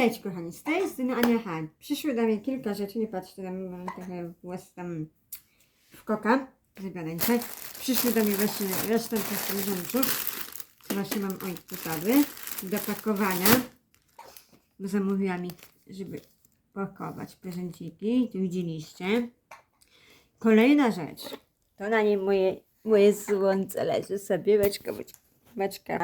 Witajcie kochani, z tej strony Ania Han. Przyszły do mnie kilka rzeczy, nie patrzcie tam mam trochę włos tam w koka, zrobione dzisiaj. Przyszły do mnie właśnie resztę tych rzeczów. Co właśnie mam, oj, gotowy, do pakowania. Bo zamówiłam ich, żeby pakować prezenciki, tu widzieliście. Kolejna rzecz, to na niej moje, moje słońce leży sobie, beczka, beczka. Beczka.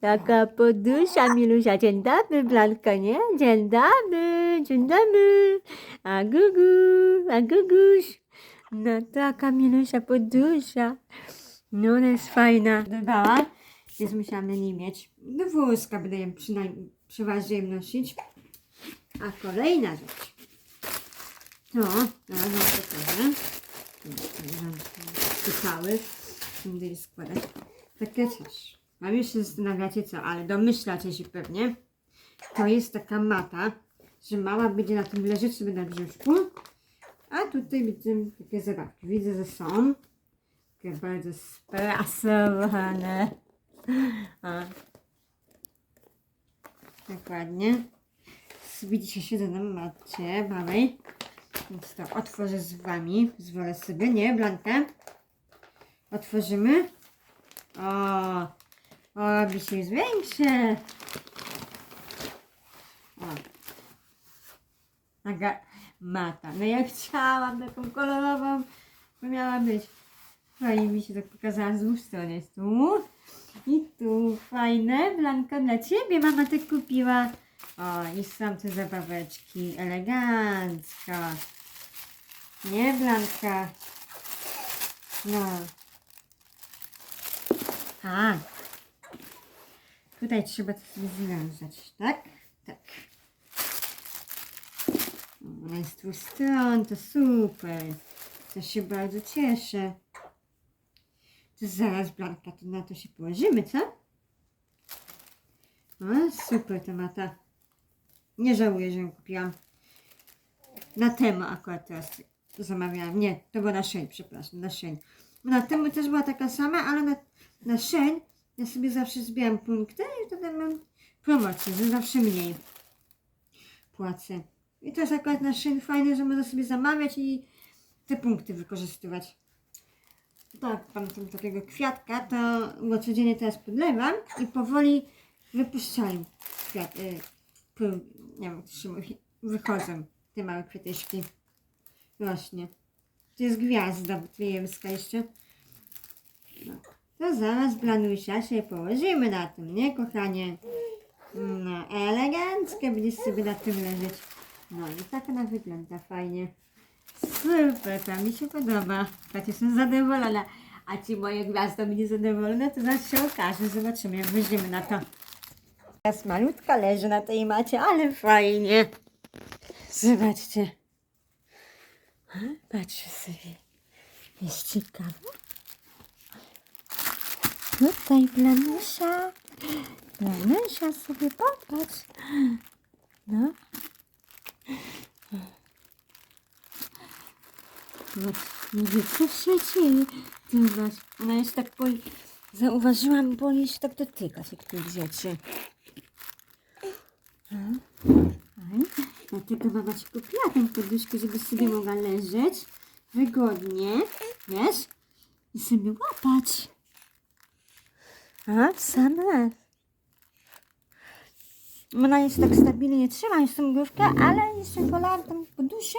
Taka podusia, Milusia. Dzień dobry, Blanka, nie? Dzień dobry, dzień dobry. A gugu, a guguś. No taka Milusia podusia. No ona jest fajna. Dodała, więc musiałam na niej mieć. Do wózka będę ją przynajmniej przeważnie nosić. A kolejna rzecz. To, teraz wam pokażę. Pytały. Będę je składać. Takie coś. A już się zastanawiacie co, ale domyślacie się pewnie. To jest taka mata, że mała będzie na tym leżeć sobie na brzuszku. A tutaj widzę takie zabawki. Widzę, że są. Takie bardzo sprasowane. Dokładnie. Widzicie, siedzę na macie małej. Więc to otworzę z wami. Zwolę sobie, nie, Blankę? Otworzymy. O, o, robi się jest większe. O. Taka mata. No ja chciałam taką kolorową, bo miała być. Fajnie mi się tak pokazała z dwóch stron. Jest tu i tu. Fajne. Blanka dla Ciebie mama tak kupiła. O, i są te zabaweczki. Elegancko. Nie, Blanka? No. A. Tutaj trzeba to sobie związać, tak? Tak. Jest z dwóch stron, to super. To się bardzo cieszę. To zaraz, Blanka, to na to się położymy, co? O, super ta mata. Nie żałuję, że ją kupiłam. Na temu akurat teraz zamawiałam. Nie, to było na Shein, przepraszam, na Shein. Na temu też była taka sama, ale na, na Shein ja sobie zawsze zbieram punkty i wtedy mam promocję, że zawsze mniej płacę. I to jest akurat na Shein fajne, że można sobie zamawiać i te punkty wykorzystywać. Tak, mam tam takiego kwiatka, to go codziennie teraz podlewam i powoli wypuszczają kwiat, y, nie wiem się mówi, wychodzą te małe kwiateczki. Właśnie. To jest gwiazda betlejemska jeszcze. No. To zaraz, Blanusia, się położymy na tym, nie, kochanie? No, elegancko będziesz sobie na tym leżeć. No i tak ona wygląda fajnie. Super, to mi się podoba. Tak jestem zadowolona. A ci moje gwiazdo będzie zadowolone, to zaraz się okaże. Zobaczymy, jak weźmiemy na to. Teraz malutka leży na tej macie, ale fajnie. Zobaczcie. A, Patrzę sobie. Jest ciekawe. Tutaj planusia. Planusia sobie popatrz. No. No, mówię, co się dzieje? Ona jest tak boi... Zauważyłam, boi się tak dotykać tych rzeczy. Fajnie. Dlatego mama ci kupiła tę poduszkę, żeby sobie mogła leżeć wygodnie, wiesz? I sobie łapać. A, w sam raz. Ona jest tak stabilnie trzyma tą główkę, ale jeszcze wolałam tą poduszę,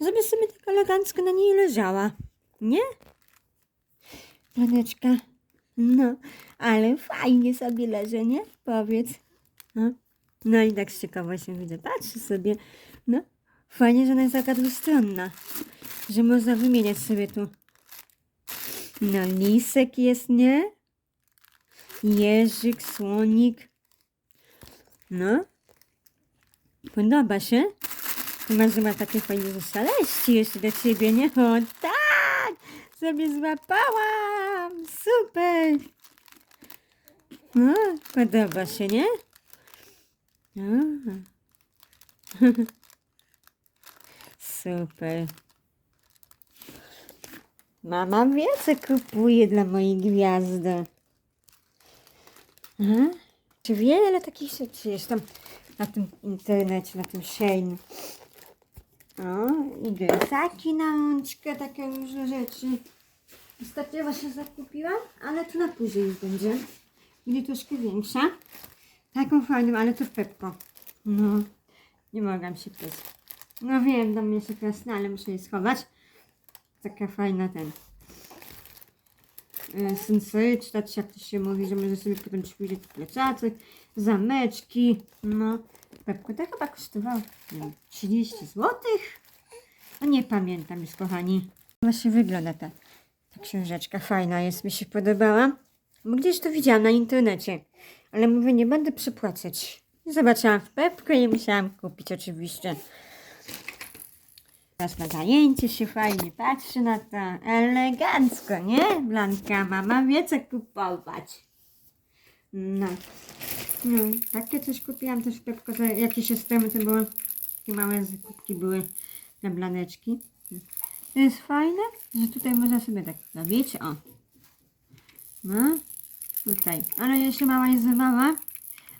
żeby sobie tak elegancko na niej leżała. Nie? Planeczka. No, ale fajnie sobie leży, nie? Powiedz. No, no i tak z ciekawością widzę. Patrzę sobie. No, fajnie, że ona jest taka dwustronna. Że można wymieniać sobie tu. No, lisek jest, nie? Jeżyk, słonik. No. Podoba się? Masz ma takie fajne szaleści jeszcze do ciebie, nie? O tak! Sobie złapałam! Super! No, podoba się, nie? Aha. Super. Mama wie, co kupuje dla mojej gwiazdy. Aha. Czy wiele takich rzeczy jest tam na tym internecie, na tym Shein. O, i gryzaki na rączkę, takie różne rzeczy. Ostatnio właśnie zakupiłam, ale to na później już będzie. Będzie troszkę większa. Taką fajną, ale to Pepko. No, nie mogłam się pyć. No wiem, do mnie jest krasna, ale muszę je schować. Taka fajna ten. E, sensoryczna, czy jak to się mówi, że może sobie potem ćwiczyć plecaczek, zameczki. No, Pepko to chyba kosztowało, wiem, 30 zł? No nie pamiętam już, kochani. Właśnie wygląda ta, ta książeczka, fajna jest, mi się podobała. Bo gdzieś to widziałam na internecie, ale mówię, nie będę przepłacać. Zobaczyłam w Pepko i musiałam kupić oczywiście. Teraz na zajęcie się fajnie patrzy na to. Elegancko, nie? Blanka, mama wie co kupować. No. No, takie coś kupiłam też Pepko, to jakieś systemy to było. Takie małe zakupki były na blaneczki. To jest fajne, że tutaj można sobie tak zrobić. O. No. Tutaj. Ale jeszcze mała jest mała.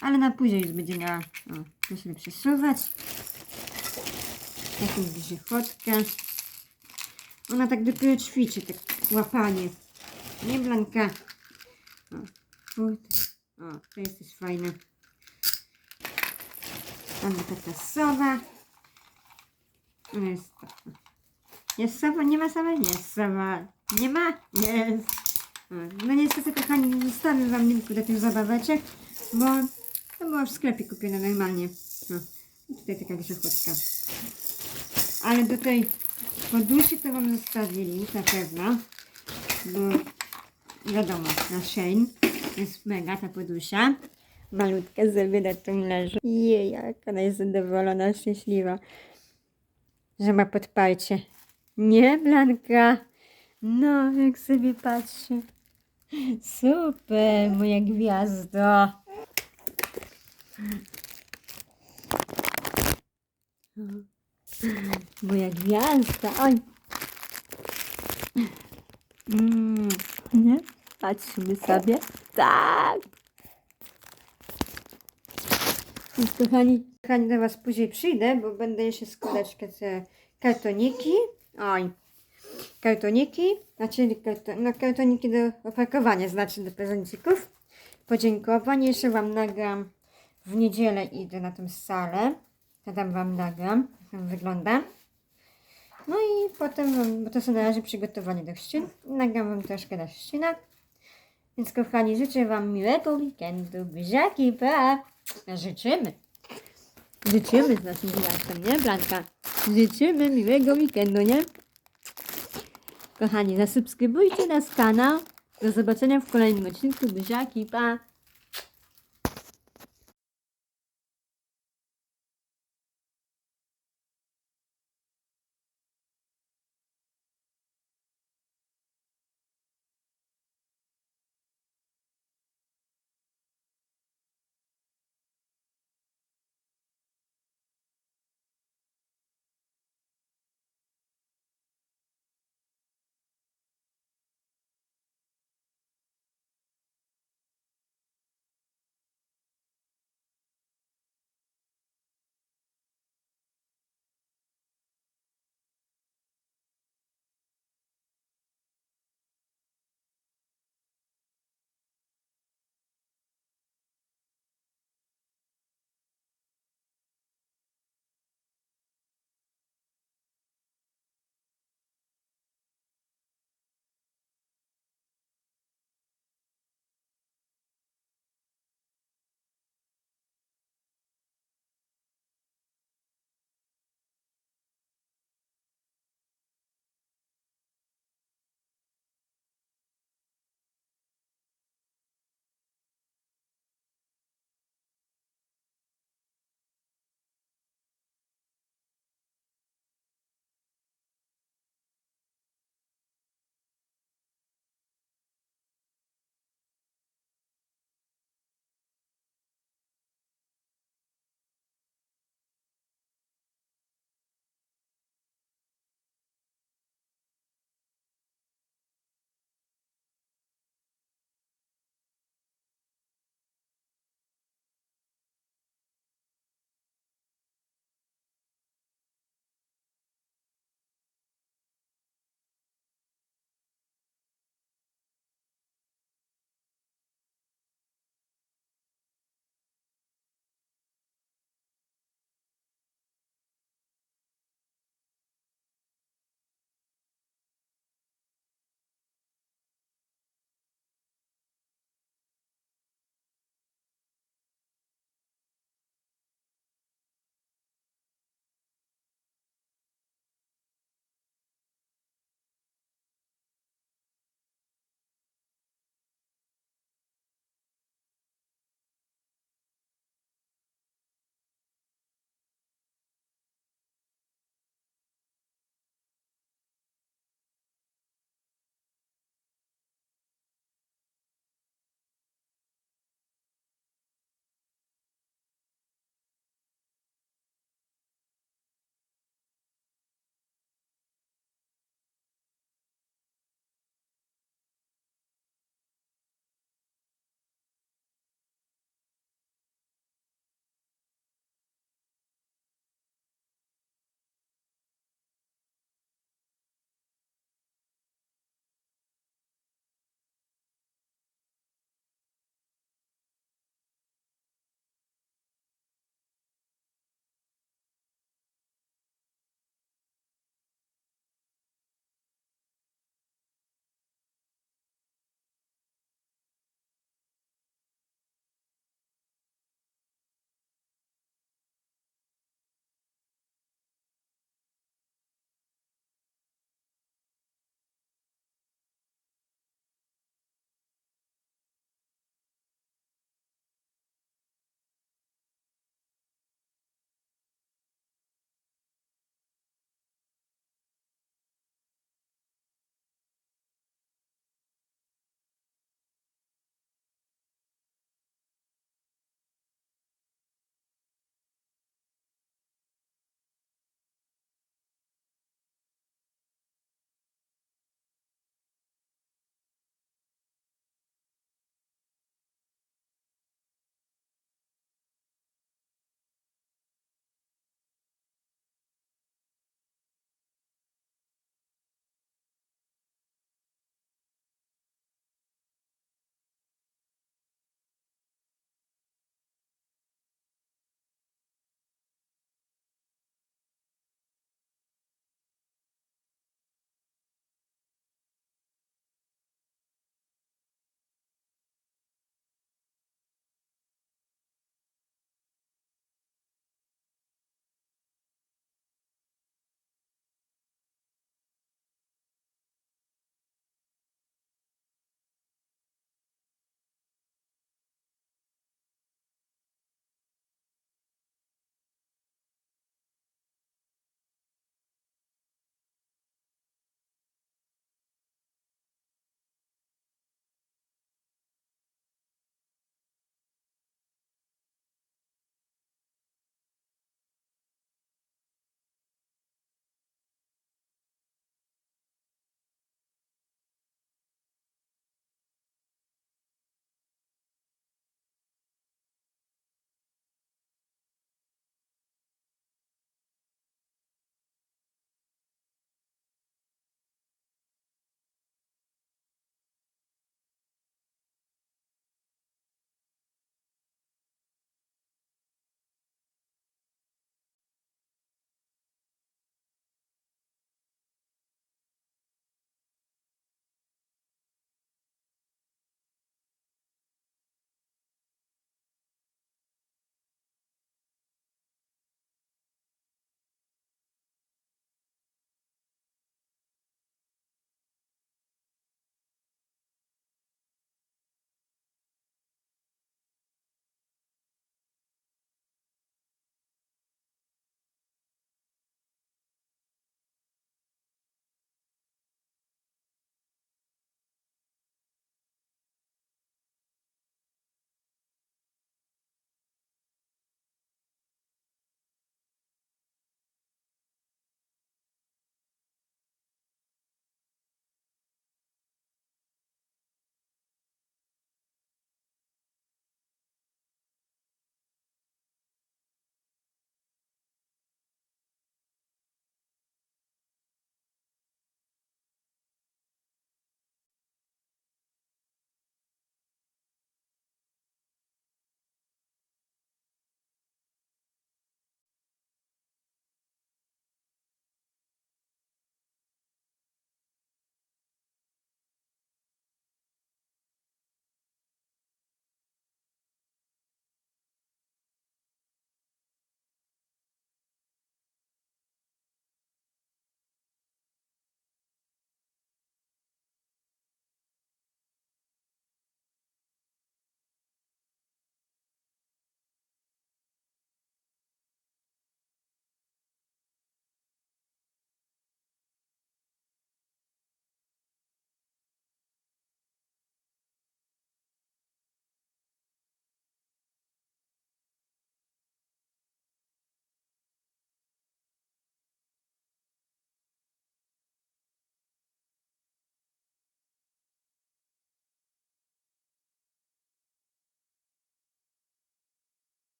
Ale na później już będzie miała. O, to przesuwać. Taką grzechotkę. Ona tak dopiero ćwiczy, tak łapanie. Nie Blanka. O, o to jest też fajne. Tam taka sowa. Ona jest taka. Jest sowa? Nie ma sowa? Jest sowa. Nie ma? Jest. No niestety kochani, nie zostawię wam linku do tych zabaweczek, bo to było w sklepie kupione normalnie. No. I tutaj taka grzechotka. Ale do tej podusi to wam zostawię link na pewno. Bo wiadomo, na Shane jest mega ta podusia. Malutka sobie na tym leży. Jej, jak ona jest zadowolona, szczęśliwa, że ma podparcie. Nie, Blanka? No, jak sobie patrzę. Super, moja gwiazdo. Moja gwiazda. Oj. Mm, nie? Patrzymy sobie. Tak. Kochani, kochani, do Was później przyjdę, bo będę jeszcze składać te kartoniki. Oj. Kartoniki, znaczy karto, no, kartoniki do opakowania, znaczy do prezencików. Podziękowanie. Jeszcze Wam nagram w niedzielę idę na tą salę. Ja tam Wam nagram, wygląda. No i potem, bo to są na razie przygotowanie do chrzcin. Nagram Wam troszkę na chrzcinach. Więc kochani, życzę Wam miłego weekendu. Buziaki, pa! Życzymy. Życzymy z naszym gwiazdem, nie Blanka? Życzymy miłego weekendu, nie? Kochani, zasubskrybujcie nasz kanał. Do zobaczenia w kolejnym odcinku. Buziaki, pa!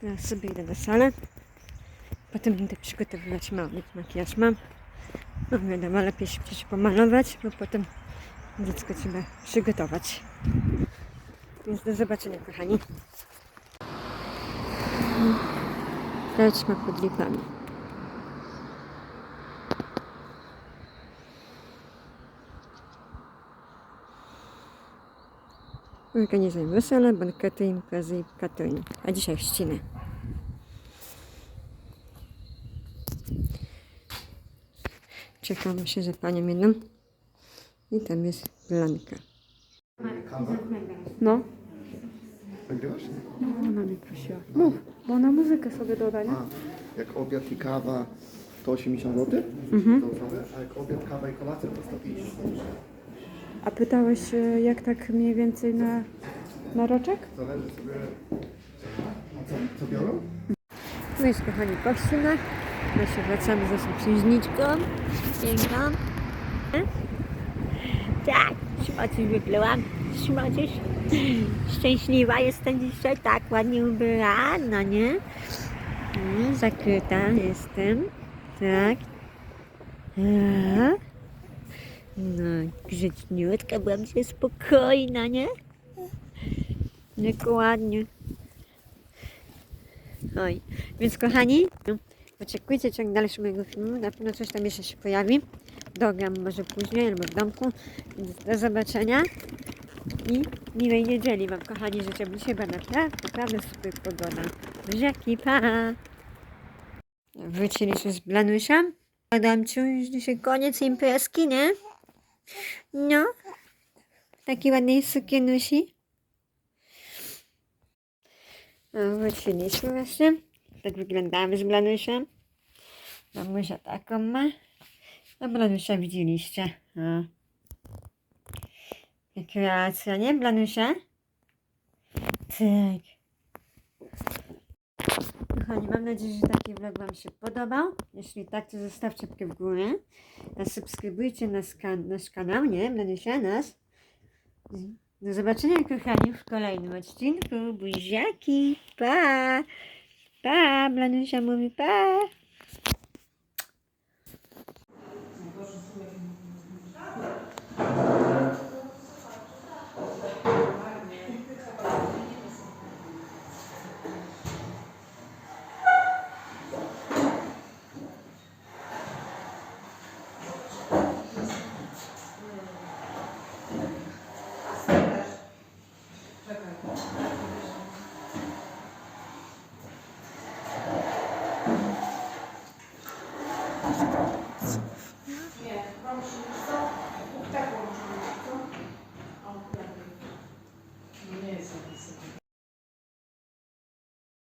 Teraz sobie idę na salę. Potem będę przygotowywać mały makijaż mam. No wiadomo, lepiej się przecież pomalować, bo potem dziecko trzeba przygotować. Więc do zobaczenia, kochani. Taćma pod lipami. Organizujemy wesele, bankety, imprezy i katoń. A dzisiaj chrzciny. Czekam się za panią jedną. I tam jest Blanka. No, Nagrywasz? ona mnie prosiła. Mów, bo ona muzykę sobie doda, nie? A, jak obiad i kawa to 80 zł Mhm. a jak obiad, kawa i kolacja to 150 zł. A pytałeś e, jak tak mniej więcej na, na roczek? Zależy sobie... Co, co biorą? No jest kochani po. My się wracamy z naszą księżniczką. Piękną. Tak, szmaciuś wyplułam. Szmaciuś. Szczęśliwa jestem dzisiaj, tak ładnie ubrana, nie? Mm, Zakryta jestem. Tak. A? No, grzeczniutka, byłam się spokojna, nie? Dokładnie. Oj, więc kochani, oczekujcie ciąg dalszy mojego filmu, na pewno coś tam jeszcze się pojawi. Dogram może później albo w domku. Więc do zobaczenia i miłej niedzieli Wam kochani życzę, dzisiaj naprawdę, naprawdę super pogoda. Buziaki, pa! Wróciliśmy z Blanusia. Adamciu, już dzisiaj koniec imprezki, nie? No, taki ładnej sukienusi. Wróciliśmy właśnie. Tak wyglądamy z Blanusiem. Mamusia taką ma. A Blanusia widzieliście. O. Jak Kreacja, nie Blanusia? Tak. Kochani, mam nadzieję, że taki vlog Wam się podobał. Jeśli tak, to zostawcie łapkę w górę. Zasubskrybujcie nasz, kan- nasz kanał, nie? Blanusia, nas. Do zobaczenia, kochani, w kolejnym odcinku. Buziaki, pa! Pa! Blanusia mówi pa!